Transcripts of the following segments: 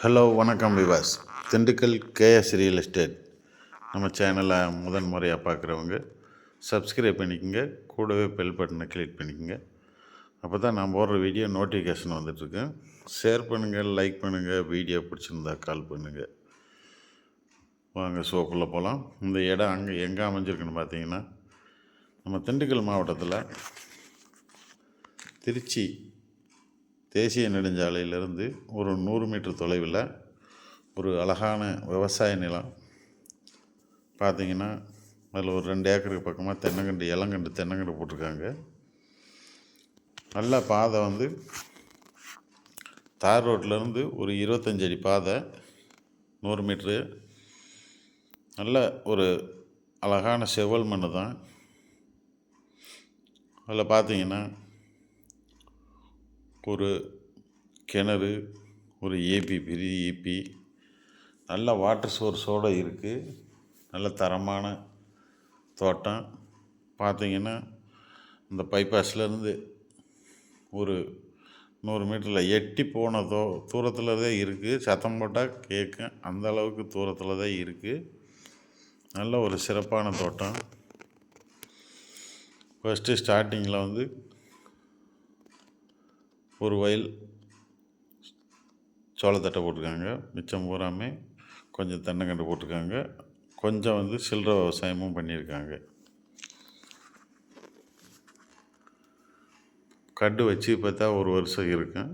Hello வணக்கம் விவாஸ். Dindigul KS real estate. நம்ம சேனலை முதன் முறையாக பார்க்குறவங்க சப்ஸ்கிரைப் பண்ணிக்கோங்க கூடவே பெல் பட்டனை கிளிக் பண்ணிக்கோங்க. அப்போ தான் நான் போடுற வீடியோ நோட்டிஃபிகேஷன் வந்துட்டுருக்கேன் ஷேர் பண்ணுங்கள் லைக் பண்ணுங்கள் வீடியோ பிடிச்சிருந்தா கால் பண்ணுங்கள் வாங்க ஷோக்குள்ளே போகலாம் இந்த இடம் அங்கே எங்கே அமைஞ்சிருக்குன்னு பார்த்தீங்கன்னா நம்ம திண்டுக்கல் மாவட்டத்தில் திருச்சி தேசிய நெடுஞ்சாலையிலிருந்து ஒரு நூறு மீட்டர் தொலைவில் ஒரு அழகான விவசாய நிலம். பார்த்தீங்கன்னா அதில் ஒரு ரெண்டு ஏக்கருக்கு பக்கமாக தென்னங்கண்டு இளங்கண்டு தென்னங்கண்டு போட்டிருக்காங்க. நல்ல பாதை வந்து தார் ரோட்லேருந்து ஒரு இருபத்தஞ்சு அடி பாதை நூறு மீட்ரு. நல்ல ஒரு அழகான செவல் மண்ணு தான். அதில் பார்த்தீங்கன்னா ஒரு கிணறு ஒரு ஏபி பெரிய ஏபி நல்ல வாட்டர் சோர்ஸோடு இருக்குது நல்ல தரமான தோட்டம். பார்த்தீங்கன்னா இந்த பைபாஸ்லேருந்து ஒரு நூறு மீட்டரில் எட்டி போன தோ தூரத்தில் தான் இருக்குது சத்தம் போட்டால் கேட்கும் அந்த அளவுக்கு தூரத்தில் தான் இருக்குது நல்ல ஒரு சிறப்பான தோட்டம். ஃபஸ்ட்டு ஸ்டார்டிங்கில் வந்து ஒரு வயல் சோளத்தட்டை போட்டிருக்காங்க. மிச்சம் பூராமே கொஞ்சம் தென்னங்கன்று போட்டிருக்காங்க. கொஞ்சம் வந்து சில்லற விவசாயமும் பண்ணியிருக்காங்க. கட்டு வச்சு பார்த்தா ஒரு வருஷம் இருக்கும்.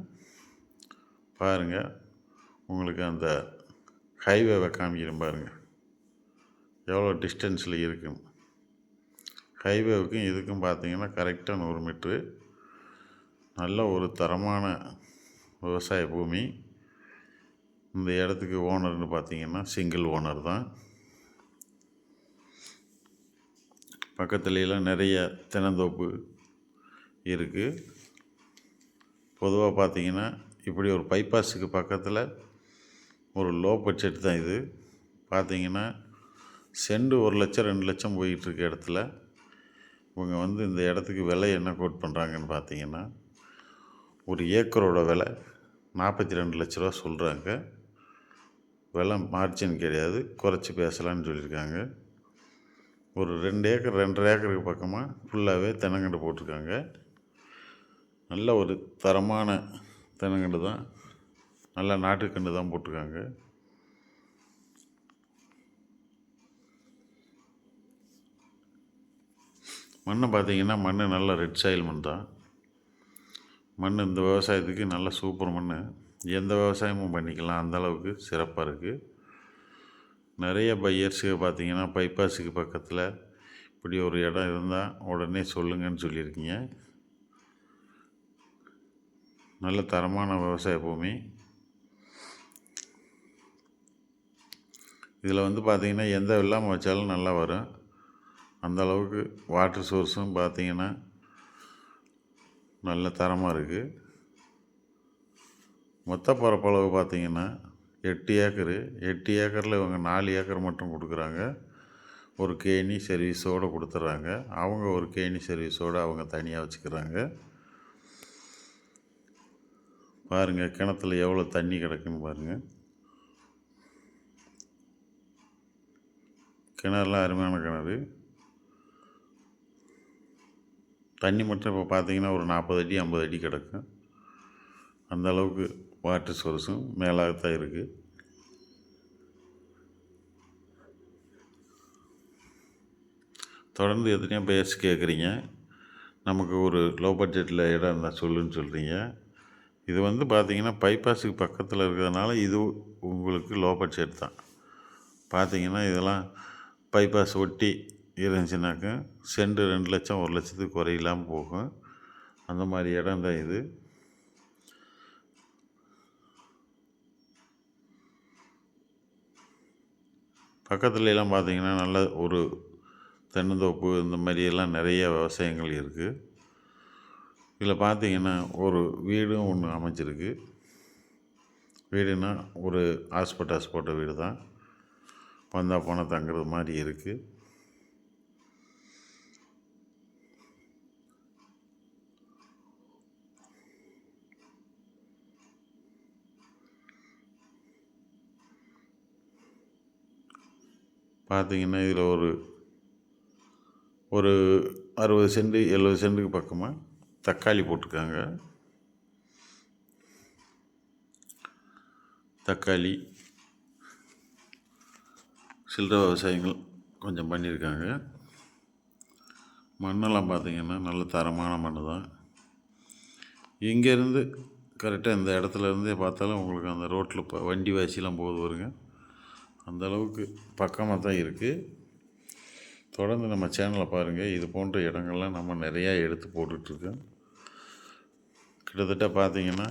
பாருங்கள் உங்களுக்கு அந்த ஹைவேவை காமிக்கிறேன் பாருங்கள் எவ்வளோ டிஸ்டன்ஸில் இருக்கும். ஹைவேவுக்கும் இதுக்கும் பார்த்தீங்கன்னா கரெக்டாக நூறு மீட்ரு நல்ல ஒரு தரமான விவசாய பூமி. இந்த இடத்துக்கு ஓனர்னு பார்த்தீங்கன்னா சிங்கிள் ஓனர் தான். பக்கத்துலலாம் நிறைய தென்னந்தோப்பு இருக்குது பொதுவாக பார்த்தீங்கன்னா இப்படி ஒரு பைபாஸுக்கு பக்கத்தில் ஒரு லோ பட்ஜெட் தான் இது. பார்த்தீங்கன்னா செண்டு ஒரு லட்சம் ரெண்டு லட்சம் போயிட்டுருக்க இடத்துல இவங்க வந்து இந்த இடத்துக்கு விலை என்ன கோட் பண்ணுறாங்கன்னு பார்த்தீங்கன்னா ஒரு ஏக்கரோட விலை நாற்பத்தி ரெண்டு லட்ச ரூபா சொல்கிறாங்க விலை மார்ஜின் கிடையாது. குறைச்சி பேசலான்னு சொல்லியிருக்காங்க. ஒரு ரெண்டு ஏக்கர் ரெண்டரை ஏக்கருக்கு பக்கமாக ஃபுல்லாகவே தென்னங்கண்டு போட்டிருக்காங்க. நல்ல ஒரு தரமான தென்னங்கண்டு தான். நல்ல நாட்டுக்கண்டு தான் போட்டிருக்காங்க. மண்ணை பார்த்தீங்கன்னா மண் நல்ல ரெட் சாயில் மண் தான். மண் இந்த விவசாயத்துக்கு நல்ல சூப்பர் மண். எந்த விவசாயமும் பண்ணிக்கலாம். அந்த அளவுக்கு சிறப்பாக இருக்குது நிறைய பையர்ஸுக்கு பார்த்தீங்கன்னா பைபாஸுக்கு பக்கத்தில் இப்படி ஒரு இடம் இருந்தால் உடனே சொல்லுங்கன்னு சொல்லியிருக்கீங்க. நல்ல தரமான விவசாய பூமி. இதில் வந்து பார்த்திங்கன்னா எந்த வெள்ளாமை வச்சாலும் நல்லா வரும். அந்த அளவுக்கு வாட்டர் சோர்ஸும் பார்த்திங்கன்னா நல்ல தரமாக இருக்குது மொத்த பரப்பளவு பார்த்திங்கன்னா எட்டு ஏக்கரு. எட்டு ஏக்கரில் இவங்க நாலு ஏக்கர் மட்டும் கொடுக்குறாங்க. ஒரு கேணி சர்வீஸோடு கொடுத்துட்றாங்க அவங்க ஒரு கேணி சர்வீஸோடு அவங்க தனியாக வச்சுக்கிறாங்க. பாருங்கள் கிணத்துல எவ்வளோ தண்ணி கிடக்குன்னு பாருங்கள் கிணறுலாம் அருமையான கிணறு. தண்ணி மட்டும் இப்போ பார்த்தீங்கன்னா ஒரு நாற்பது அடி ஐம்பது அடி கிடக்கும். அந்த அளவுக்கு வாட்டர் சோர்ஸும் மேலாகத்தான் இருக்குது தொடர்ந்து எத்தனையோ பேசி கேட்குறீங்க நமக்கு ஒரு லோ பட்ஜெட்டில் இடம் இருந்தால் சொல்லுன்னு சொல்கிறீங்க இது வந்து பார்த்திங்கன்னா பைபாஸுக்கு பக்கத்தில் இருக்கிறதுனால இது உங்களுக்கு லோ பட்ஜெட் தான். பார்த்தீங்கன்னா இதெல்லாம் பைபாஸ் ஒட்டி இருந்துச்சுனாக்கா செண்டு ரெண்டு லட்சம் ஒரு லட்சத்துக்கு குறையில்லாமல் போகும். அந்த மாதிரி இடம் தான் இது. பக்கத்துல எல்லாம் பார்த்தீங்கன்னா நல்ல ஒரு தென்னந்தோப்பு இந்த மாதிரியெல்லாம் நிறைய விவசாயங்கள் இருக்குது இதில் பார்த்தீங்கன்னா ஒரு வீடும் ஒன்று அமைஞ்சிருக்கு. வீடுனா ஒரு ஹாஸ்பிட்டாஸ் போட்ட வீடு தான் வந்தால் போனால் தங்குறது மாதிரி இருக்குது பார்த்தீங்கன்னா இதில் ஒரு ஒரு அறுபது சென்ட் எழுபது சென்ட்டுக்கு பக்கமாக தக்காளி போட்டிருக்காங்க தக்காளி சில்லறை விவசாயங்கள் கொஞ்சம் பண்ணியிருக்காங்க. மண்ணெல்லாம் பார்த்திங்கன்னா நல்ல தரமான மண் தான். இங்கேருந்து கரெக்டாக இந்த இடத்துல இருந்தே பார்த்தாலும் உங்களுக்கு அந்த ரோட்டில் இப்போ வண்டி வாசிலாம் போகுது வருங்க அந்த அளவுக்கு பக்கமாக தான் இருக்குது தொடர்ந்து நம்ம சேனலை பாருங்கள் இது போன்ற இடங்கள்லாம் நம்ம நிறையா எடுத்து போட்டுட்ருக்கோம். கிட்டத்தட்ட பார்த்தீங்கன்னா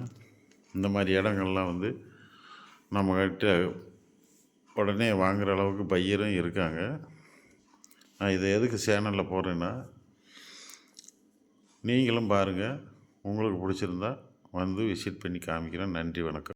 இந்த மாதிரி இடங்கள்லாம் வந்து நம்மக்கிட்ட உடனே வாங்குகிற அளவுக்கு பையரும் இருக்காங்க. நான் இதை எதுக்கு சேனலில் போடுறேன்னா நீங்களும் பாருங்கள் உங்களுக்கு பிடிச்சிருந்தா வந்து விசிட் பண்ணி காமிக்கிறேன். நன்றி வணக்கம்.